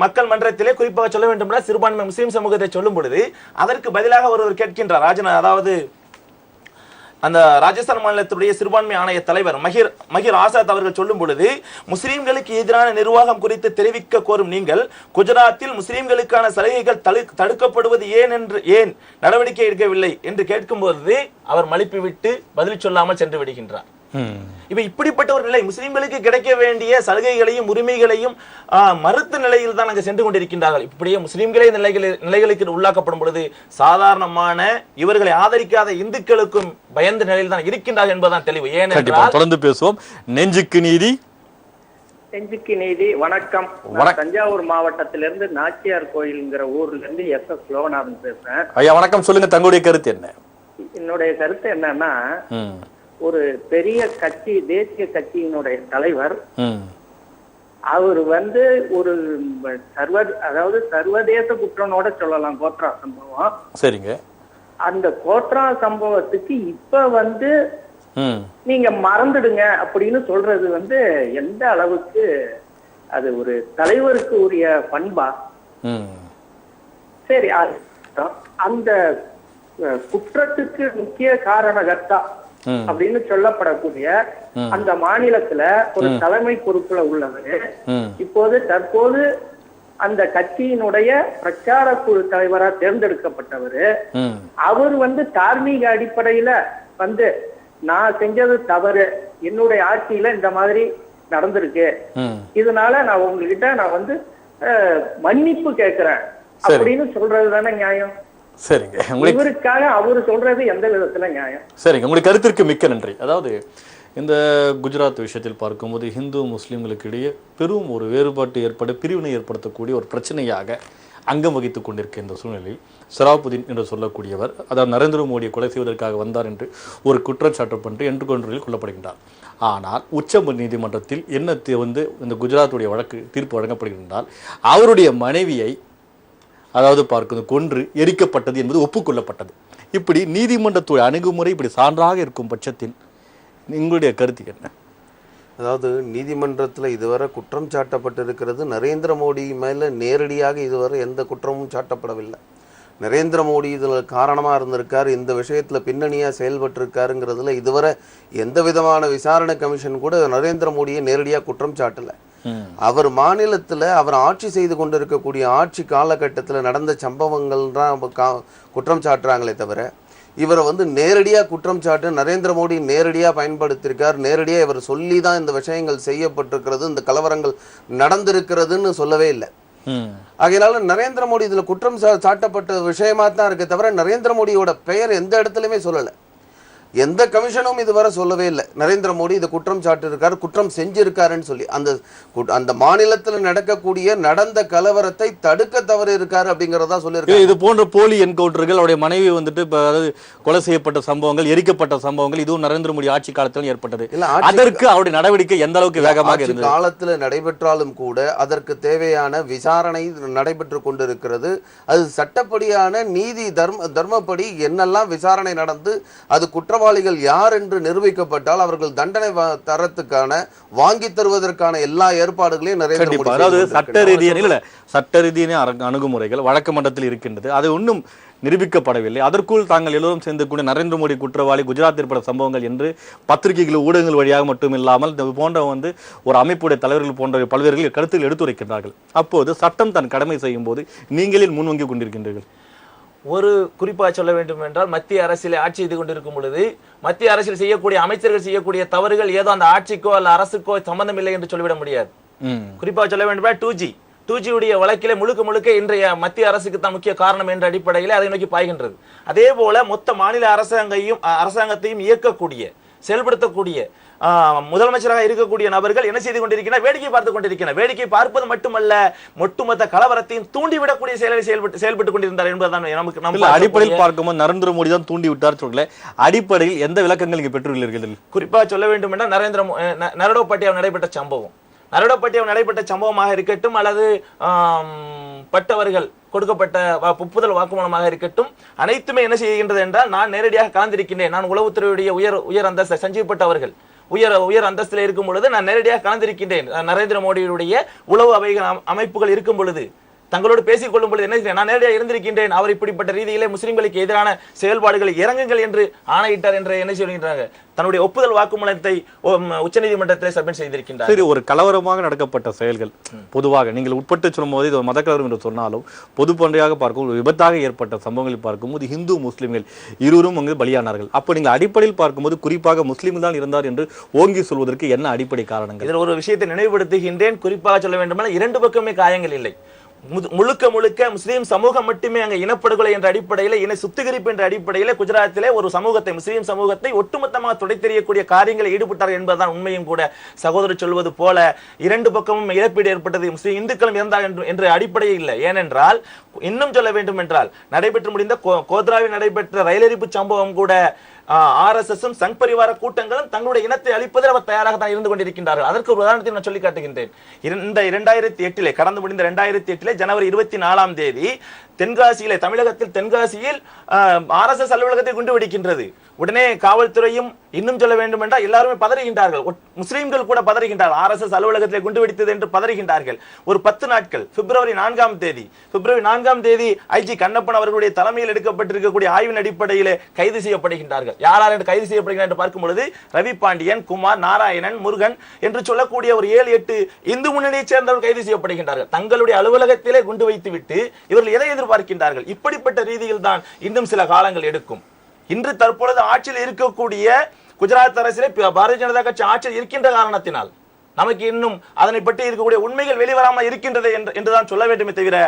மக்கள் மன்றத்திலே குறிப்பாக சொல்ல வேண்டும் என்றால் சிறுபான்மை முஸ்லீம் சமூகத்தை சொல்லும் பொழுது அதற்கு பதிலாக ஒருவர் கேட்கின்றார். ராஜனா அதாவது அந்த ராஜஸ்தான் மாநிலத்துடைய சிறுபான்மை ஆணைய தலைவர் மஹிர் மஹிர் ஆசாத் அவர்கள் சொல்லும் பொழுது முஸ்லீம்களுக்கு எதிரான நிர்வாகம் குறித்து தெரிவிக்க கோரும் நீங்கள் குஜராத்தில் முஸ்லிம்களுக்கான சலுகைகள் தடுக்கப்படுவது ஏன் என்று ஏன் நடவடிக்கை எடுக்கவில்லை என்று கேட்கும்போது அவர் மலிப்பு விட்டு பதில் சொல்லாமல் சென்று விடுகின்றார். இப்ப இப்படிப்பட்ட ஒரு நிலை முஸ்லிம்களுக்கு கிடைக்க வேண்டிய சலுகைகளையும் உரிமைகளையும் ஆஹ், மறுத்த நிலையில் தான் அங்க சென்று கொண்டிருக்கின்றார்கள். இப்படியே முஸ்லிம்களே நிலைகளில் நிலைகளுக்கு உள்ளாக்கப்படும் பொழுது சாதாரணமான இவர்களை ஆதரிக்காத இந்துக்களுக்கும் பயந்த நிலையில் தான் இருக்கின்றார்கள் என்பதுதான் தெளிவு. ஏனென்றால் தொடர்ந்து பேசுவோம். நெஞ்சுக்கு நீதி. செஞ்சுக்கு நீதி. வணக்கம். தஞ்சாவூர் மாவட்டத்திலிருந்து நாச்சியார் கோயில்ங்கிற ஊர்ல இருந்து எஸ். எஸ். லோகநாதன் பேசுறேன். ஐயா வணக்கம். சொல்லுங்க தங்களுடைய கருத்து என்ன? என்னுடைய கருத்து என்னன்னா ம், ஒரு பெரிய கட்சி தேசிய கட்சியினுடைய தலைவர் அவர் வந்து ஒரு சர்வ அதாவது சர்வதேச குற்றனோட சொல்லலாம் கோத்ரா சம்பவம். சரிங்க. அந்த கோத்ரா சம்பவத்துக்கு இப்ப வந்து நீங்க மறந்துடுங்க அப்படின்னு சொல்றது வந்து எந்த அளவுக்கு அது ஒரு தலைவருக்கு உரிய பண்பா? சரி அந்த குற்றத்துக்கு முக்கிய காரணகர்த்தா. அப்படின்னு சொல்லப்படக்கூடிய. அந்த மாநிலத்துல ஒரு தலைமை பொறுப்புல உள்ளவர். இப்போது தற்போது அந்த கட்சியினுடைய பிரச்சார குழு தலைவரா தேர்ந்தெடுக்கப்பட்டவர். அவர் வந்து தார்மீக அடிப்படையில வந்து நான் செஞ்சது தவறு. என்னுடைய ஆட்சியில இந்த மாதிரி நடந்திருக்கு. இதனால நான் உங்ககிட்ட நான் வந்து மன்னிப்பு கேட்கிறேன். அப்படின்னு சொல்றது தானே நியாயம்? சரிங்க. உங்களுக்கு இவருக்காக அவரு சொல்றது எந்த விதத்துல நியாயம்? சரிங்க. உங்களுடைய கருத்திற்கு மிக்க நன்றி. அதாவது இந்த குஜராத் விஷயத்தில் பார்க்கும்போது இந்து முஸ்லிம்களுக்கு இடையே பெரும் ஒரு வேறுபாட்டு ஏற்பட பிரிவினை ஏற்படுத்தக்கூடிய ஒரு பிரச்சனையாக அங்கம் வகித்துக் கொண்டிருக்க இந்த சூழ்நிலையில் சராபுதீன் என்று சொல்லக்கூடியவர் அதாவது நரேந்திர மோடியை கொலை செய்வதற்காக வந்தார் என்று ஒரு குற்றச்சாட்டப்பட்டு என்று கொன்றில் கொல்லப்படுகின்றார். ஆனால் உச்ச நீதிமன்றத்தில் என்ன வந்து இந்த குஜராத்துடைய வழக்கு தீர்ப்பு வழங்கப்படுகின்றால் அவருடைய மனைவியை அதாவது பார்க்கிறது கொன்று எரிக்கப்பட்டது என்பது ஒப்புக்கொள்ளப்பட்டது. இப்படி நீதிமன்றத்துடைய அணுகுமுறை இப்படி சான்றாக இருக்கும் பட்சத்தில் உங்களுடைய கருத்து என்ன? அதாவது நீதிமன்றத்தில் இதுவரை குற்றம் சாட்டப்பட்டிருக்கிறது. நரேந்திர மோடி மேலே நேரடியாக இதுவரை எந்த குற்றமும் சாட்டப்படவில்லை. நரேந்திர மோடி இதில் காரணமாக இருந்திருக்கார். இந்த விஷயத்தில் பின்னணியாக செயல்பட்டிருக்காருங்கிறதுல இதுவரை எந்த விதமான விசாரணை கமிஷன் கூட நரேந்திர மோடியை நேரடியாக குற்றம் சாட்டலை. அவர் மாநிலத்தில் அவர் ஆட்சி செய்து கொண்டிருக்கக்கூடிய ஆட்சி காலகட்டத்தில் நடந்த சம்பவங்கள் தான் குற்றம் சாட்டுறாங்களே தவிர இவரை வந்து நேரடியாக குற்றம் சாட்டு நரேந்திர மோடி நேரடியாக பயன்படுத்தியிருக்கார் நேரடியாக இவர் சொல்லி தான் இந்த விஷயங்கள் செய்யப்பட்டிருக்கிறது. இந்த கலவரங்கள் நடந்திருக்கிறதுன்னு சொல்லவே இல்லை. ஆகையினால நரேந்திர மோடி இதில் குற்றம் சாட்டப்பட்ட விஷயமா தான் இருக்கே தவிர நரேந்திர மோடியோட பெயர் எந்த இடத்துலையுமே சொல்லலை. எந்த கமிஷனும் இதுவரை சொல்லவே இல்லை. நரேந்திர மோடி இதை குற்றம் சாட்டிருக்காரு குற்றம் செஞ்சிருக்காருன்னு சொல்லி. அந்த அந்த மாநிலத்தில் நடக்கக்கூடிய நடந்த கலவரத்தை தடுக்க தவறு இருக்காரு அப்படிங்கறதா சொல்லியிருக்காரு இது போன்ற போலி என்கவுண்டர்கள் அவருடைய மனைவி வந்துட்டு இப்ப அதாவது கொலை செய்யப்பட்ட சம்பவங்கள் எரிக்கப்பட்ட சம்பவங்கள் இதுவும் நரேந்திர மோடி ஆட்சி காலத்தில் ஏற்பட்டது. அதற்கு அவருடைய நடவடிக்கை எந்த அளவுக்கு வேகமாக இருந்தது? காலத்துல நடைபெற்றாலும் கூட அதற்கு தேவையான விசாரணை நடைபெற்று கொண்டிருக்கிறது. அது சட்டப்படியான நீதி தர்ம தர்மப்படி என்னெல்லாம் விசாரணை நடந்து அது குற்றவாளிகள் யார் என்று நிரூபிக்கப்பட்டால் அவர்கள் தண்டனை தரத்துக்கான வாங்கி தருவதற்கான எல்லா ஏற்பாடுகளையும் அதாவது கொண்டிருக்கிறார். சட்ட ரீதியான இல்ல சட்ட ரீதியான அணுகுமுறைகள் வழக்கு மன்றத்தில் இருக்கின்றது. அது இன்னும் நிரூபிக்கப்படவில்லை. அதற்குள் தாங்கள் எல்லோரும் சேர்ந்து கூட நரேந்திர மோடி குற்றவாளி குஜராத் ஏற்பட சம்பவங்கள் என்று பத்திரிகைகள் ஊடகங்கள் வழியாக மட்டும் இல்லாமல் இது போன்ற வந்து ஒரு அமைப்புடைய தலைவர்கள் போன்ற பல்வேறு கருத்துக்கள் எடுத்துரைக்கின்றார்கள். அப்போது சட்டம் தன் கடமை செய்யும் போது நீங்களே முன்வங்கி கொண்டிருக்கின்றீர்கள். ஒரு குறிப்பாக சொல்ல வேண்டும் என்றால் மத்திய அரசியல் ஆட்சி செய்து கொண்டிருக்கும் பொழுது மத்திய அரசியல் செய்யக்கூடிய அமைச்சர்கள் செய்யக்கூடிய தவறுகள் ஏதோ அந்த ஆட்சிக்கோ அல்ல அரசுக்கோ சம்பந்தம் இல்லை என்று சொல்லிவிட முடியாது. குறிப்பாக சொல்ல வேண்டும் டூ ஜி. டூ உடைய வழக்கிலே முழுக்க முழுக்க இன்றைய மத்திய அரசுக்கு தான் முக்கிய காரணம் என்ற அடிப்படையில் அதை நோக்கி பாய்கின்றது. அதே போல மொத்த மாநில அரசாங்கையும் அரசாங்கத்தையும் இயக்கக்கூடிய செயல்படுத்தக்கூடிய முதலமைச்சராக இருக்கக்கூடிய நபர்கள் என்ன செய்து கொண்டிருக்கிறார்? வேடிக்கை பார்த்து கொண்டிருக்கிறார். வேடிக்கை பார்ப்பது மட்டுமல்ல ஒட்டுமொத்த கலவரத்தையும் தூண்டிவிடக்கூடிய செயலை செயல்பட்டு செயல்பட்டு கொண்டிருந்தார் என்பதுதான் நமக்கு நம்ம அடிப்படையில் பார்க்கும்போது நரேந்திர மோடி தான் தூண்டி விட்டார் சொல்லல. அடிப்படையில் எந்த விளக்கங்கள் இங்கு பெற்றுள்ளீர்கள் குறிப்பாக சொல்ல வேண்டும் என்றால் நரேந்திர நரடோப்பட்டியாவில் நடைபெற்ற சம்பவம். நரடோப்பட்டியாவில் நடைபெற்ற சம்பவமாக இருக்கட்டும் அல்லது பட்டவர்கள் கொடுக்கப்பட்ட ஒப்புதல் வாக்குமூலமாக இருக்கட்டும் அனைத்துமே என்ன செய்கின்றது என்றால் நான் நேரடியாக கலந்திருக்கின்றேன். நான் உளவுத்துறையுடைய உயர் உயர் அந்தஸ்து சஞ்சீவ் பட் அவர்கள். உயர் உயர் அந்தஸ்தில் இருக்கும் பொழுது நான் நேரடியாக கலந்திருக்கின்றேன். நரேந்திர மோடியுடைய உளவு அவைகள் அமைப்புகள் இருக்கும் பொழுது. தங்களோடு பேசிக் கொள்ளும் பொழுது என்ன? நான் நேரடியாக இருந்திருக்கின்றேன். அவர் இப்படிப்பட்ட ரீதியிலே முஸ்லிம்களுக்கு எதிரான செயல்பாடுகளை இறங்குங்கள் என்று ஆணையிட்டார் என்று என்ன சொல்கின்றாங்க? தன்னுடைய ஒப்புதல் வாக்குமூலத்தை உச்சநீதிமன்றத்தில் சப்மிட் செய்திருக்கின்றார். சரி ஒரு கலவரமாக நடக்கப்பட்ட செயல்கள். பொதுவாக நீங்கள் உட்பட்டு சொல்லும்போது இது ஒரு மதக்கலவரம் என்று சொன்னாலும் பொதுப்பன்றையாக பார்க்கும் ஒரு விபத்தாக ஏற்பட்ட சம்பவங்களை பார்க்கும்போது இந்து முஸ்லிம்கள் இருவரும் அங்கு பலியானார்கள். அப்போ நீங்கள் அடிப்படையில் பார்க்கும்போது குறிப்பாக முஸ்லீம் தான் இருந்தார் என்று ஓங்கி சொல்வதற்கு என்ன அடிப்படை காரணங்கள்? இதில் ஒரு விஷயத்தை நினைவுபடுத்துகின்றேன். குறிப்பாக சொல்ல வேண்டுமானால் இரண்டு பக்கமே காயங்கள் இல்லை. முது- முழுக்க முழுக்க முஸ்லீம் சமூகம் மட்டுமே அங்கே இனப்படுகொலை என்ற அடிப்படையில் இன சுத்திகரிப்பு என்ற அடிப்படையில் குஜராத்திலே ஒரு சமூகத்தை முஸ்லீம் சமூகத்தை ஒட்டுமொத்தமாக துடைத்தெறியக்கூடிய காரியங்களில் ஈடுபட்டார் என்பதுதான் உண்மையும் கூட. சகோதரர் சொல்வது போல இரண்டு பக்கமும் இழப்பீடு ஏற்பட்டது. முஸ்லீம் இந்துக்களும் இருந்தார் என்று என்ற அடிப்படையே இல்லை. ஏனென்றால் இன்னும் சொல்ல வேண்டும் என்றால் நடைபெற்று முடிந்த கோ- கோத்ராவில் நடைபெற்ற ரயிலெரிப்பு சம்பவம் கூட ஆர்எஸ்எஸும் சங் பரிவார கூட்டங்களும் தங்களுடைய இனத்தை அழிப்பதில் அவர் தயாராக தான் இருந்து கொண்டிருக்கின்றார்கள். அதற்கு ஒரு உதாரணத்தை நான் சொல்லி காட்டுகின்றேன். இந்த இரண்டாயிரத்தி எட்டிலே கடந்து முடிந்த இரண்டாயிரத்தி எட்டிலே ஜனவரி இருபத்தி நாலாம் தேதி தென்காசியிலே தமிழகத்தில் தென்காசியில் ஆர்எஸ்எஸ் அலுவலகத்தை குண்டு வெடிக்கின்றது. உடனே காவல்துறையும் இன்னும் சொல்ல வேண்டும் என்றால் எல்லாருமே பதறுகின்றார்கள். முஸ்லீம்கள் கூட பதறுகின்றார்கள். ஆர்எஸ்எஸ் அலுவலகத்தில் குண்டு வெடித்தது என்று பதறுகின்றார்கள். ஒரு பத்து நாட்கள் பிப்ரவரி நான்காம் தேதி பிப்ரவரி நான்காம் தேதி ஐஜி கண்ணப்பன் அவர்களுடைய தலைமையில் எடுக்கப்பட்டிருக்கக்கூடிய ஆய்வின் அடிப்படையிலே கைது செய்யப்படுகின்றார்கள். யாரால் என்று கைது செய்யப்படுகிறார் என்று பார்க்கும் பொழுது ரவி பாண்டியன் குமார் நாராயணன் முருகன் என்று சொல்லக்கூடிய ஒரு ஏழு எட்டு இந்து முன்னணியைச் சேர்ந்தவர்கள் கைது செய்யப்படுகின்றார்கள். தங்களுடைய அலுவலகத்திலே குண்டு வைத்துவிட்டு இவர்கள் எதை எதிர்பார்க்கின்றார்கள்? இப்படிப்பட்ட ரீதியில் தான் இன்னும் சில காலங்கள் எடுக்கும். இன்று தற்பொழுது ஆட்சியில் இருக்கக்கூடிய குஜராத் அரசிலே பாரதிய ஜனதா கட்சி ஆட்சியில் இருக்கின்ற காரணத்தினால் நமக்கு இன்னும் அதனை பற்றி இருக்கக்கூடிய உண்மைகள் வெளிவராமல் இருக்கின்றது என்று என்றுதான் சொல்ல வேண்டுமே தவிர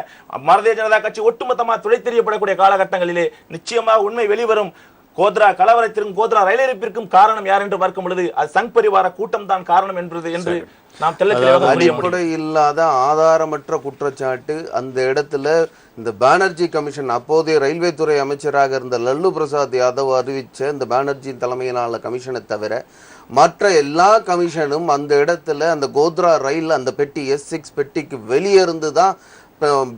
பாரதிய ஜனதா கட்சி ஒட்டுமொத்தமாக துளைத்தெறியப்படக்கூடிய காலகட்டங்களிலே நிச்சயமாக உண்மை வெளிவரும் கோத்ரா கலவரத்திற்கும் கோத்ரா ரயிலிருப்பிற்கும் காரணம் யார் என்று பார்க்கும் பொழுது அது சங் பரிவார கூட்டம் தான் காரணம் என்பது என்று நாம். அடிப்படை இல்லாத ஆதாரமற்ற குற்றச்சாட்டு அந்த இடத்துல இந்த பானர்ஜி கமிஷன் அப்போதைய ரயில்வே துறை அமைச்சராக இருந்த லல்லு பிரசாத் யாதவ் அறிவிச்ச இந்த பானர்ஜி தலைமையிலான கமிஷனை தவிர மற்ற எல்லா கமிஷனும் அந்த இடத்துல அந்த கோத்ரா ரயில் அந்த பெட்டி எஸ் சிக்ஸ் பெட்டிக்கு வெளியே இருந்து தான்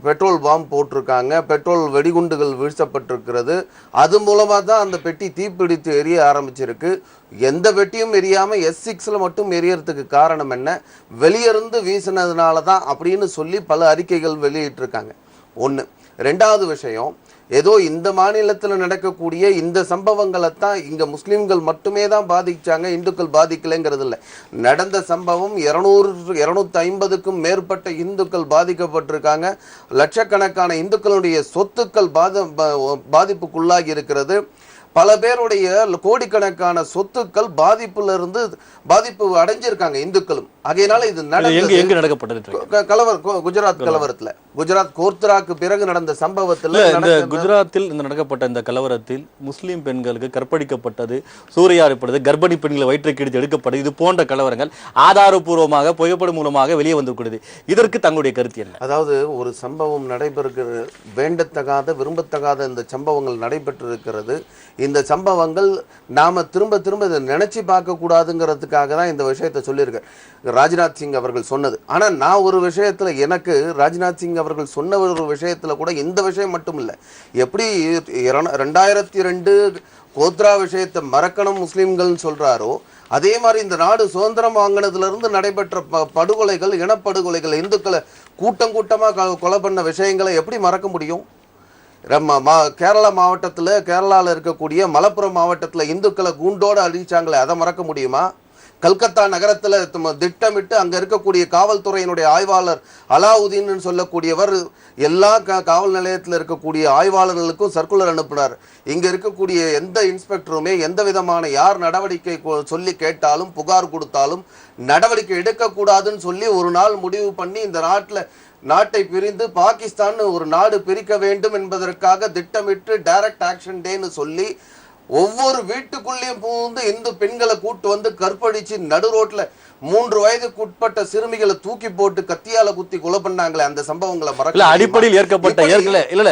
பெட்ரோல் பாம்பு போட்டிருக்காங்க. பெட்ரோல் வெடிகுண்டுகள் வீழ்த்தப்பட்டிருக்கிறது. அது மூலமாக தான் அந்த பெட்டி தீப்பிடித்து எரிய ஆரம்பிச்சிருக்கு. எந்த பெட்டியும் எரியாமல் எஸ் சிக்ஸில் மட்டும் எரியறதுக்கு காரணம் என்ன? வெளியிருந்து வீசினதுனால தான் அப்படின்னு சொல்லி பல அறிக்கைகள் வெளியிட்டிருக்காங்க. ஒன்று ரெண்டாவது விஷயம் ஏதோ இந்த மாநிலத்தில் நடக்கக்கூடிய இந்த சம்பவங்களை தான் இங்கே முஸ்லீம்கள் மட்டுமே தான் பாதிச்சாங்க இந்துக்கள் பாதிக்கலைங்கிறது இல்லை நடந்த சம்பவம் இரநூறு இரநூத்தி ஐம்பதுக்கும் மேற்பட்ட இந்துக்கள் பாதிக்கப்பட்டிருக்காங்க. லட்சக்கணக்கான இந்துக்களுடைய சொத்துக்கள் பாத பாதிப்புக்குள்ளாகி இருக்கிறது பல பேருடைய கோடிக்கணக்கான சொத்துக்கள் பாதிப்புல இருந்து பாதிப்பு அடைஞ்சிருக்காங்க இந்துக்களும். ஆகையினால இது நடந்தது. எங்க நடக்கப்பட்டது கலவர குஜராத் கலவரத்துல. குஜராத் கோர்த்ராக்கு பிறகு நடந்த சம்பவத்துல இந்த குஜராத்தில் இந்த நடக்கப்பட்ட இந்த கலவரத்தில் முஸ்லிம் பெண்களுக்கு கற்பழிக்கப்பட்டது சூறையாடப்பட்டது கர்ப்பிணி பெண்களை வயிற்றை கிழித்து எடுக்கப்பட்டது இது போன்ற கலவரங்கள் ஆதாரபூர்வமாக புகைப்படம் மூலமாக வெளியே வந்திருக்கிறது இதற்கு தங்களுடைய கருத்து என்ன? அதாவது ஒரு சம்பவம் நடைபெறுகிற வேண்டத்தகாத விரும்பத்தகாத இந்த சம்பவங்கள் நடைபெற்றிருக்கிறது. இந்த சம்பவங்கள் நாம் திரும்ப திரும்ப இதை நினச்சி பார்க்கக்கூடாதுங்கிறதுக்காக தான் இந்த விஷயத்தை சொல்லியிருக்கேன். ராஜ்நாத் சிங் அவர்கள் சொன்னது. ஆனால் நான் ஒரு விஷயத்தில் எனக்கு ராஜ்நாத் சிங் அவர்கள் சொன்ன ஒரு விஷயத்தில் கூட இந்த விஷயம் மட்டும் இல்லை. எப்படி ரெண்டாயிரத்தி ரெண்டு கோத்ரா விஷயத்தை மறக்கணும் முஸ்லீம்கள்னு சொல்கிறாரோ அதே மாதிரி இந்த நாடு சுதந்திரம் வாங்கினதுலேருந்து நடைபெற்ற ப- படுகொலைகள் இனப்படுகொலைகள் இந்துக்களை கூட்டம் கூட்டமாக கொலை பண்ண விஷயங்களை எப்படி மறக்க முடியும்? நம்ம மா கேரளா மாவட்டத்தில் கேரளாவில் இருக்கக்கூடிய மலப்புரம் மாவட்டத்தில் இந்துக்களை கூண்டோடு அழிச்சாங்களே அதை மறக்க முடியுமா? கல்கத்தா நகரத்தில் திட்டமிட்டு அங்கே இருக்கக்கூடிய காவல்துறையினுடைய ஆய்வாளர் அலாவுதீன் சொல்லக்கூடியவர் எல்லா க காவல் நிலையத்தில் இருக்கக்கூடிய ஆய்வாளர்களுக்கும் சர்க்குலர் அனுப்பினார். இங்கே இருக்கக்கூடிய எந்த இன்ஸ்பெக்டருமே எந்த விதமான யார் நடவடிக்கை கொ- சொல்லி கேட்டாலும் புகார் கொடுத்தாலும் நடவடிக்கை எடுக்கக்கூடாதுன்னு சொல்லி ஒரு நாள் முடிவு பண்ணி இந்த நாட்டில் நாட்டை பிரிந்து பாகிஸ்தான் ஒரு நாடு பிரிக்க வேண்டும் என்பதற்காக திட்டமிட்டு டைரக்ட் ஆக்ஷன் டேன்னு சொல்லி ஒவ்வொரு வீட்டுக்குள்ளேயும் புகுந்து இந்து பெண்களை கூட்டு வந்து கற்பழிச்சு நடு ரோட்ல மூன்று வயதுக்கு உட்பட்ட சிறுமிகளை தூக்கி போட்டு கத்தியால குத்தி கொலை பண்ணாங்களே அந்த சம்பவங்களை மறக்க இல்ல முடியுமா? அடிப்படையில் ஏற்கப்பட்ட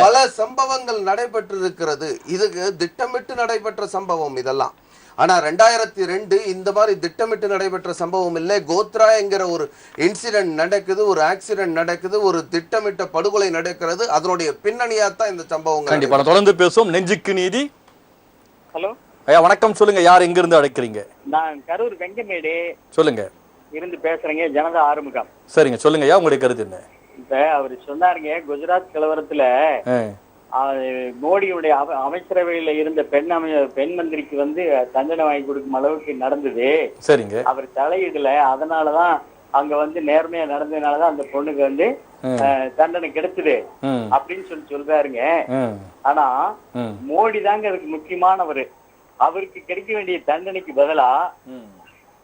பல சம்பவங்கள் நடைபெற்று இருக்கிறது இதுக்கு திட்டமிட்டு நடைபெற்ற சம்பவம் இதெல்லாம். ஆனா ரெண்டாயிரத்தி ரெண்டு இந்த மாதிரி திட்டமிட்டு நடைபெற்ற சம்பவம் இல்லை. கோத்ரா என்கிற ஒரு இன்சிடென்ட் நடக்குது ஒரு ஆக்சிடென்ட் நடக்குது ஒரு திட்டமிட்ட படுகொலை நடக்கிறது. அதனுடைய பின்னணியா தான் இந்த சம்பவங்கள் கண்டிப்பா. தொடர்ந்து பேசுவோம். நெஞ்சுக்கு நீதி. ஹலோ? ஐயா வணக்கம். சொல்லுங்க யார் எங்க இருந்து அழைக்கிறீங்க? நான் கரூர் வெங்கமேடு சொல்லுங்க. இருந்து பேசுறேங்க ஜனதா ஆறுமுகம். சரிங்க சொல்லுங்க ஐயா உங்களுடைய கருத்து என்ன? இப்ப அவர் சொன்னாருங்க குஜராத் கலவரத்துல மோடியுடைய அம- அமைச்சரவையில இருந்த பெண் அமை பெண் மந்திரிக்கு வந்து தண்டனை வாங்கி கொடுக்கும் அளவுக்கு நடந்தது. சரிங்க. அவர் தலையிடல. அதனாலதான் அங்க வந்து நேர்மையா நடந்ததுனாலதான் அந்த பொண்ணுக்கு வந்து தண்டனை கிடைச்சது. அப்படின்னு சொல்லி சொல்றாருங்க. ஆனா மோடி தாங்க அதுக்கு முக்கியமானவர். அவருக்கு கிடைக்க வேண்டிய தண்டனைக்கு பதிலா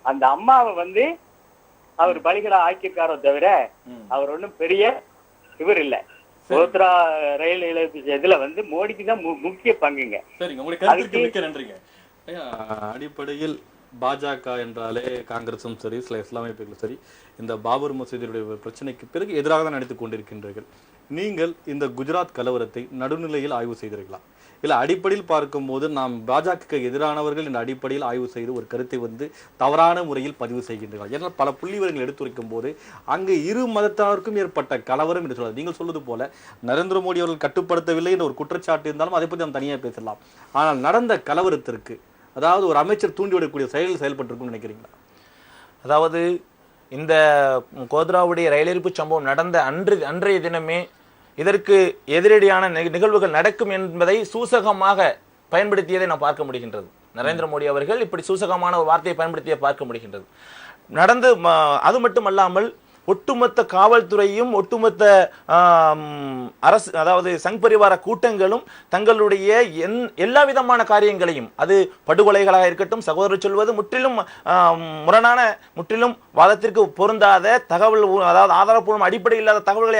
அந்த அம்மாவை வந்து அவர் பலிகடா ஆக்கியிருக்காரோ தவிர அவர் ஒண்ணும் பெரிய இவர் இல்ல. கோத்ரா ரயில் இழப்பு இதுல வந்து மோடிக்கு தான் முக்கிய பங்குங்க. சரிங்க. உங்களுடைய கருத்துக்கு அதுக்கு- மிக்க நன்றிங்க. ஐயா அடிப்படையில் பாஜக என்றாலே காங்கிரஸும் சரி சில இஸ்லாமிய பேர்களும் சரி இந்த பாபர் மசூதியுடைய பிரச்சனைக்கு பிறகு எதிராக தான் நடித்துக் கொண்டிருக்கின்றீர்கள். நீங்கள் இந்த குஜராத் கலவரத்தை நடுநிலையில் ஆய்வு செய்தீர்களா? இல்லை அடிப்படையில் பார்க்கும்போது நாம் பாஜக எதிரானவர்கள் என்ற அடிப்படையில் ஆய்வு செய்து ஒரு கருத்தை வந்து தவறான முறையில் பதிவு செய்கின்றீர்கள். ஏன்னால் பல புள்ளிவரங்கள் எடுத்துரைக்கும் போது அங்கு இரு மதத்தாருக்கும் ஏற்பட்ட கலவரம் என்று சொல்வது நீங்கள் சொல்வது போல நரேந்திர மோடி அவர்கள் கட்டுப்படுத்தவில்லை என்ற ஒரு குற்றச்சாட்டு இருந்தாலும் அதை பற்றி நாம் தனியாக பேசலாம். ஆனால் நடந்த கலவரத்திற்கு அதாவது ஒரு அமைச்சர் தூண்டிவிடக்கூடிய செயலில் செயல்பட்டிருக்கும்னு நினைக்கிறீங்களா? அதாவது இந்த கோத்ராவுடைய ரயிலிருப்பு சம்பவம் நடந்த அன்று அன்றைய தினமே இதற்கு எதிரடியான நிகழ்வுகள் நடக்கும் என்பதை சூசகமாக பயன்படுத்தியதை நாம் பார்க்க முடிகின்றது. நரேந்திர மோடி அவர்கள் இப்படி சூசகமான ஒரு வார்த்தையை பயன்படுத்திய பார்க்க முடிகின்றது. நடந்து ம- அது மட்டுமல்லாமல் ஒட்டுமொத்த காவல்துறையும் ஒட்டுமொத்த அரசு அதாவது சங் பரிவார கூட்டங்களும் தங்களுடைய என் எல்லா விதமான காரியங்களையும் அது படுகொலைகளாக இருக்கட்டும் சகோதரர் சொல்வது முற்றிலும் முரணான முற்றிலும் வாதத்திற்கு பொருந்தாத தகவல் அதாவது ஆதாரப்பூர்வம் அடிப்படை இல்லாத தகவல்களை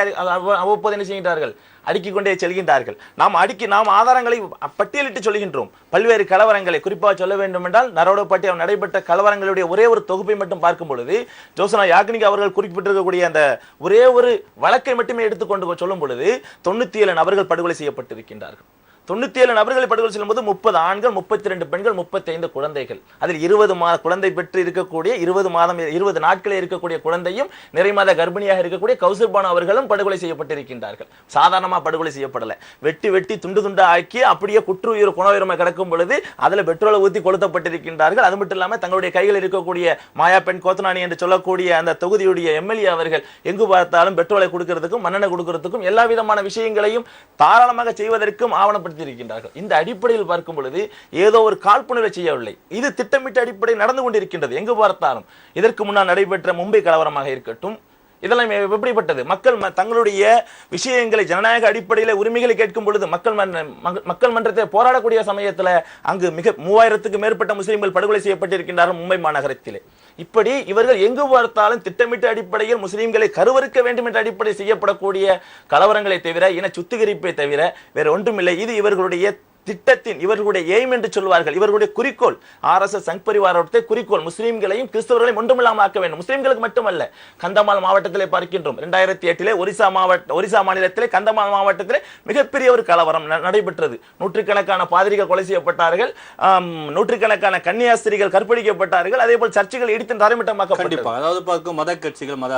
அவ்வப்போது என்ன செய்கின்றார்கள்? அடுக்கிக் கொண்டே செல்கின்றார்கள். நாம் அடுக்கி நாம் ஆதாரங்களை பட்டியலிட்டு சொல்கின்றோம். பல்வேறு கலவரங்களை குறிப்பாக சொல்ல வேண்டும் என்றால் நரோடப்பட்டி நடைபெற்ற கலவரங்களுடைய ஒரே ஒரு தொகுப்பை மட்டும் பார்க்கும் பொழுது ஜோசனா யாக்னிக் அவர்கள் குறிப்பிட்டிருக்கக்கூடிய அந்த ஒரே ஒரு வழக்கை மட்டுமே எடுத்துக்கொண்டு சொல்லும் பொழுது தொண்ணூத்தி ஏழு நபர்கள் படுகொலை செய்யப்பட்டிருக்கின்றார்கள். தொண்ணூத்தி ஏழு நபர்களை படுகொலை செல்லும்போது முப்பது ஆண்கள் முப்பத்தி ரெண்டு பெண்கள் முப்பத்தைந்து குழந்தைகள். அதில் இருபது மாத குழந்தை பெற்று இருக்கக்கூடிய இருபது மாதம் இருபது நாட்களே இருக்கக்கூடிய குழந்தையும் நிறைமாத கர்ப்பிணியாக இருக்கக்கூடிய கௌசர்பான் அவர்களும் படுகொலை செய்யப்பட்டிருக்கின்றார்கள். சாதாரணமாக படுகொலை செய்யப்படல. வெட்டி வெட்டி துண்டு துண்டு ஆக்கி அப்படியே குற்றுயிர் குணவுயிரமை கிடக்கும் பொழுது அதில் பெட்ரோலை ஊற்றி கொளுத்தப்பட்டிருக்கின்றார்கள். அது மட்டும் இல்லாமல் தங்களுடைய கையில் இருக்கக்கூடிய மாயா பெண் கோத்தனானி என்று சொல்லக்கூடிய அந்த தொகுதியுடைய எம்எல்ஏ அவர்கள் எங்கு பார்த்தாலும் பெட்ரோலை கொடுக்கறதுக்கும் மண்ணெண்ணெய் கொடுக்கறதுக்கும் எல்லா விதமான விஷயங்களையும் தாராளமாக செய்வதற்கும் ஆவணப்படுத்தியிருக்கின்றார்கள் இந்த அடிப்படையில் பார்க்கும் பொழுது ஏதோ ஒரு காழ்ப்புணர்வை செய்யவில்லை. இது திட்டமிட்ட அடிப்படையில் நடந்து கொண்டிருக்கின்றது. எங்கு பார்த்தாலும். இதற்கு முன்னால் நடைபெற்ற மும்பை கலவரமாக இருக்கட்டும் இதெல்லாம் எப்படிப்பட்டது? மக்கள் ம- தங்களுடைய விஷயங்களை ஜனநாயக அடிப்படையில் உரிமைகளை கேட்கும் பொழுது மக்கள் மன்ற மக்கள் மன்றத்தை போராடக்கூடிய சமயத்தில் அங்கு மிக மூவாயிரத்துக்கு மேற்பட்ட முஸ்லீம்கள் படுகொலை செய்யப்பட்டிருக்கின்றார்கள் மும்பை மாநகரத்திலே. இப்படி இவர்கள் எங்கு பார்த்தாலும் திட்டமிட்ட அடிப்படையில் முஸ்லிம்களை கருவறுக்க வேண்டும் என்ற அடிப்படையில் செய்யப்படக்கூடிய கலவரங்களை தவிர இன சுத்திகரிப்பை தவிர வேற ஒன்றுமில்லை. இது இவர்களுடைய திட்டத்தின் இவர்களுடைய எய்ம் என்று சொல்வார்கள். இவர்களுடைய குறிக்கோள் ஆர்எஸ்எஸ் சங் பரிவாரத்தை குறிக்கோள். முஸ்லீம்களையும் கிறிஸ்தவர்களையும் ஒன்றுமில்லாமல் ஆக்க வேண்டும். முஸ்லீம்களுக்கு மட்டுமல்ல கந்தமால் மாவட்டத்திலே பார்க்கின்றோம். இரண்டாயிரத்தி எட்டிலே ஒரிசா மாவட்ட ஒரிசா மாநிலத்திலே கந்தமால் மாவட்டத்திலே மிகப்பெரிய ஒரு கலவரம் நடைபெற்றது. நூற்றுக்கணக்கான பாதிரிகள் கொலை செய்யப்பட்டார்கள். நூற்றுக்கணக்கான கன்னியாஸ்திரிகள் கற்பழிக்கப்பட்டார்கள். அதே போல் சர்ச்சைகள் இடித்து தரைமட்டமாக்கப்பட்டது அதாவது பார்க்கும் மத கட்சிகள் மத